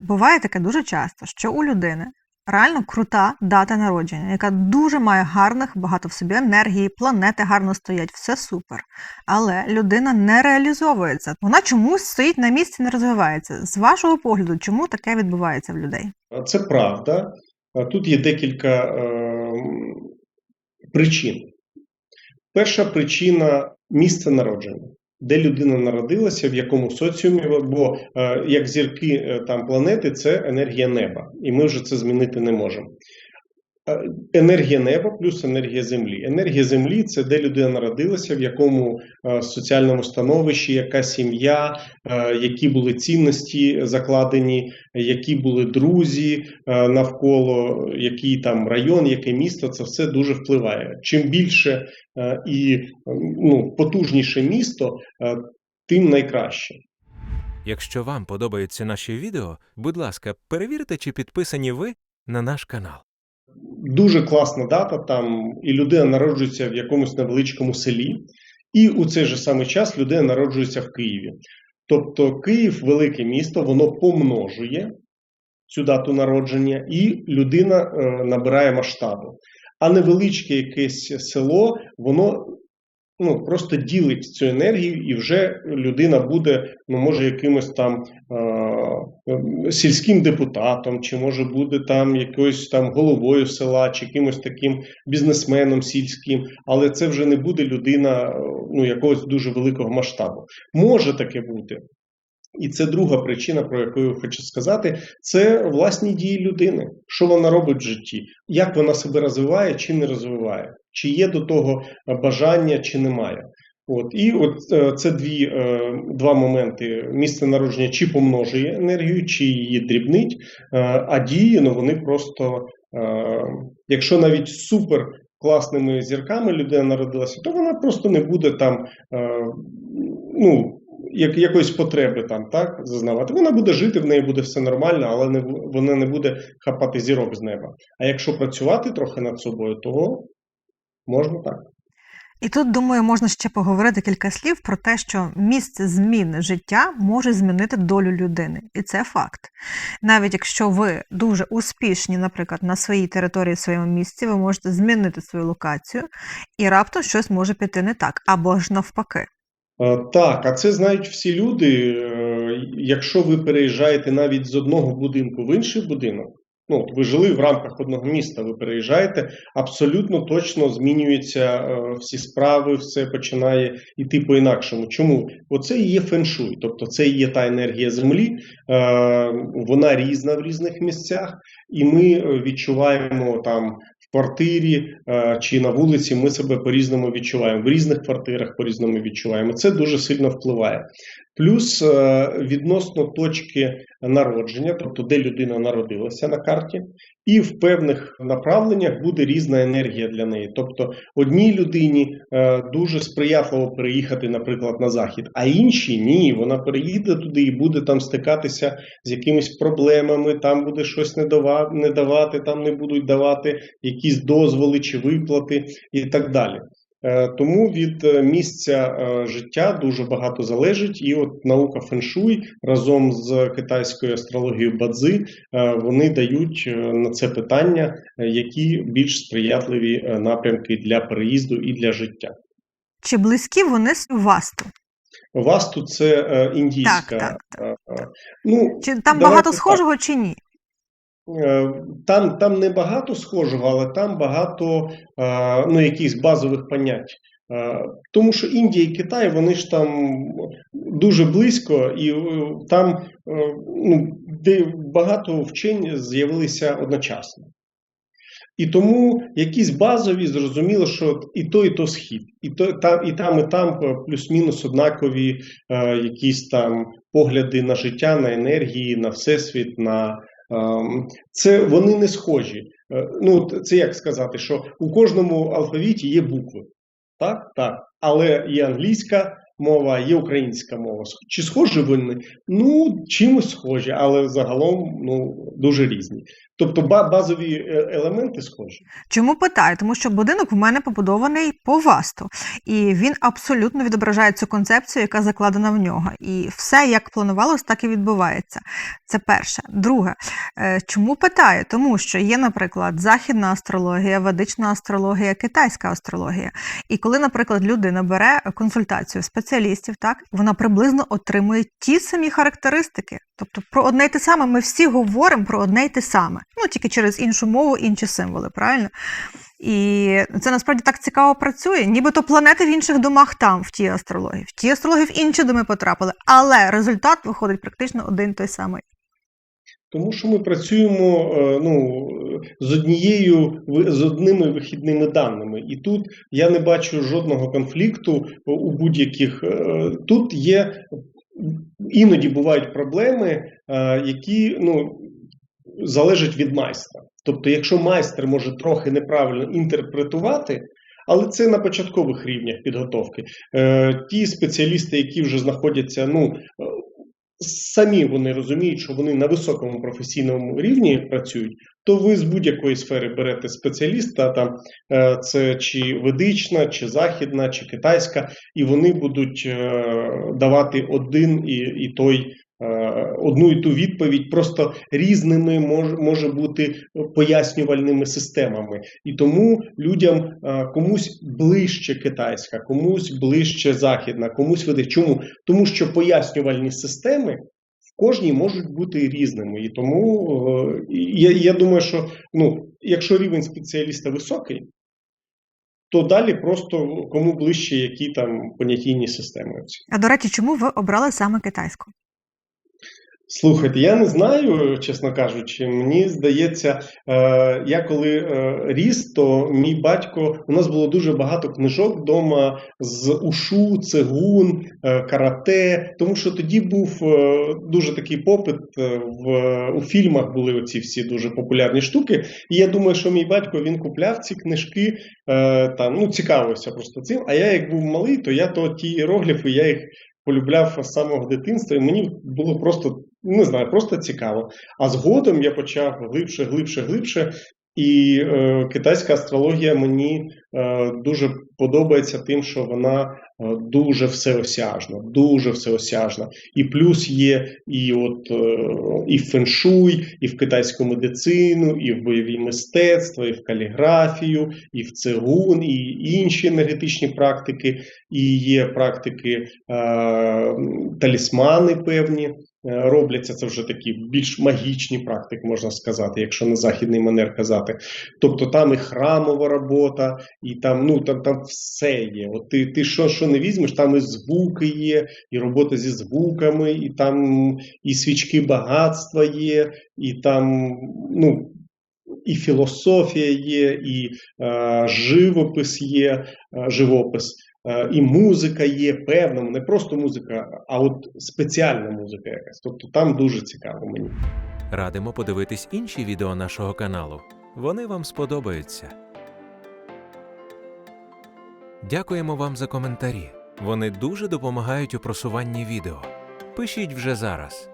Буває таке дуже часто, що у людини реально крута дата народження, яка дуже має гарних, багато в собі енергії, планети гарно стоять, все супер. Але людина не реалізовується. Вона чомусь стоїть на місці, не розвивається. З вашого погляду, чому таке відбувається в людей? Це правда. Тут є декілька е, причин. Перша причина місце народження, де людина народилася, в якому соціумі, бо е, як зірки е, там планети, це енергія неба, і ми вже це змінити не можемо. Е, Енергія неба плюс енергія землі. Енергія землі це де людина народилася, в якому е, соціальному становищі, яка сім'я, е, які були цінності закладені, які були друзі навколо, який там район, яке місто, це все дуже впливає. Чим більше і ну, потужніше місто, тим найкраще. Якщо вам подобаються наші відео, будь ласка, перевірте, чи підписані ви на наш канал. Дуже класна дата, там і людина народжується в якомусь невеличкому селі, і у цей же самий час людина народжується в Києві. Тобто Київ, велике місто, воно помножує цю дату народження, і людина е, набирає масштабу. А невеличке якесь село, воно ну, просто ділить цю енергію, і вже людина буде, ну, може, якимось там е, сільським депутатом, чи може буде там якоюсь там головою села, чи якимось таким бізнесменом сільським, але це вже не буде людина ну, якогось дуже великого масштабу. Може таке бути. І це друга причина, про яку я хочу сказати, це власні дії людини. Що вона робить в житті, як вона себе розвиває чи не розвиває, чи є до того бажання, чи немає. От і от е, це дві е, два моменти: місце народження чи помножує енергію, чи її дрібнить, е, а дії ну вони просто, якщо навіть супер класними зірками людина народилася, то вона просто не буде там. Ну, як, якоїсь потреби там так зазнавати. Вона буде жити, в неї буде все нормально, але не вона не буде хапати зірок з неба. А якщо працювати трохи над собою, то можна так. І тут, думаю, можна ще поговорити кілька слів про те, що місце зміни життя може змінити долю людини. І це факт. Навіть якщо ви дуже успішні, наприклад, на своїй території, в своєму місці, ви можете змінити свою локацію, і раптом щось може піти не так, або ж навпаки. Е, Так, а це знають всі люди. Е, Якщо ви переїжджаєте навіть з одного будинку в інший будинок, ну ви жили в рамках одного міста, ви переїжджаєте, абсолютно точно змінюються е, всі справи, все починає йти по-інакшому. Чому? Оце і є феншуй, тобто це і є та енергія землі, е, вона різна в різних місцях, і ми е, відчуваємо там. Квартирі е, чи на вулиці ми себе по-різному відчуваємо, в різних квартирах по-різному відчуваємо. Це дуже сильно впливає. Плюс е, відносно точки народження, тобто де людина народилася на карті, і в певних направленнях буде різна енергія для неї. Тобто одній людині е, дуже сприятливо переїхати, наприклад, на захід, а іншій ні, вона переїде туди і буде там стикатися з якимись проблемами, там буде щось не давати, там не будуть давати якісь дозволи чи виплати і так далі. Е, Тому від е, місця е, життя дуже багато залежить, і от наука феншуй разом з китайською астрологією Бадзи вони дають на це питання, які більш сприятливі напрямки для переїзду і для життя. Чи близькі вони з васту? Васту це індійська. Так, так, е, Ну, Чи там багато так. схожого, чи ні? Е, Там, там не багато схожого, але там багато е, ну, якихось базових понять. Е, Тому що Індія і Китай, вони ж там дуже близько, і там ну, багато вчень з'явилися одночасно. І тому якісь базові, зрозуміло, що і то, і то схід, і то і там, і там плюс-мінус однакові якісь там погляди на життя, на енергії, на всесвіт, на це вони не схожі. Е, Ну, це як сказати, що у кожному алфавіті є букви. Так, так. Але є англійська, мова, є українська мова. Чи схожі вони? Ну, чимось схожі, але загалом ну, дуже різні. Тобто ба- базові е, елементи схожі. Чому питаю? Тому що будинок в мене побудований по васту, і він абсолютно відображає цю концепцію, яка закладена в нього. І все як планувалось, так і відбувається. Це перше. Друге, е, чому питаю? Тому що є, наприклад, західна астрологія, ведична астрологія, китайська астрологія. І коли, наприклад, людина бере консультацію спеціалістів, так вона приблизно отримує ті самі характеристики. Тобто про одне й те саме ми всі говоримо про одне й те саме, ну тільки через іншу мову, інші символи, правильно? І це насправді так цікаво працює. Нібито планети в інших домах там, в тій астрології, в тій астрології в інші доми потрапили, але результат виходить практично один той самий. Тому що ми працюємо е, ну, з однією з одними вихідними даними, і тут я не бачу жодного конфлікту у будь-яких. е, Тут є іноді бувають проблеми, е, які ну, залежать від майстра. Тобто, якщо майстер може трохи неправильно інтерпретувати. Але це на початкових рівнях підготовки. Е, ті спеціалісти, які вже знаходяться, ну самі вони розуміють, що вони на високому професійному рівні працюють, то ви з будь-якої сфери берете спеціаліста, там е, це чи ведична, чи західна, чи китайська, і вони будуть е, давати один і, і той. Е, Одну і ту відповідь просто різними може, бути пояснювальними системами, і тому людям е, комусь ближче китайська, комусь ближче західна, комусь веде. Чому? Тому що пояснювальні системи кожній можуть бути різними. І тому е, я, я думаю, що ну, якщо рівень спеціаліста високий, то далі просто кому ближче які там понятійні системи. А до речі, чому ви обрали саме китайську? Слухайте, я не знаю, чесно кажучи. Мені здається, е, я коли е, ріс, то мій батько у нас було дуже багато книжок вдома з ушу, цигун, е, карате. Тому що тоді був дуже такий попит в у фільмах були оці всі дуже популярні штуки. І я думаю, що мій батько він купляв ці книжки, е, там ну цікавився просто цим. А я як був малий, то я то ті іерогліфи, я їх полюбляв з самого дитинства, і мені було просто не знаю, просто цікаво. А згодом я почав глибше, глибше, глибше. І е, китайська астрологія мені е, дуже подобається тим, що вона е, дуже всеосяжна, дуже всеосяжна. І плюс є і от е, і в феншуй, і в китайську медицину, і в бойові мистецтва, і в каліграфію, і в цигун, і інші енергетичні практики, і є практики е, талісмани певні. Е, Робляться це вже такі більш магічні практики, можна сказати, якщо на західний манер казати. Тобто там і храмова робота, і там ну там, там все є. От ти, ти що, що не візьмеш, там і звуки є, і робота зі звуками, і там і свічки багатства є, і там ну. І філософія є, і е, живопис є, е, живопис, і музика є певна, не просто музика, а от спеціальна музика якась. Тобто там дуже цікаво мені. Радимо подивитись інші відео нашого каналу. Вони вам сподобаються. Дякуємо вам за коментарі. Вони дуже допомагають у просуванні відео. Пишіть вже зараз.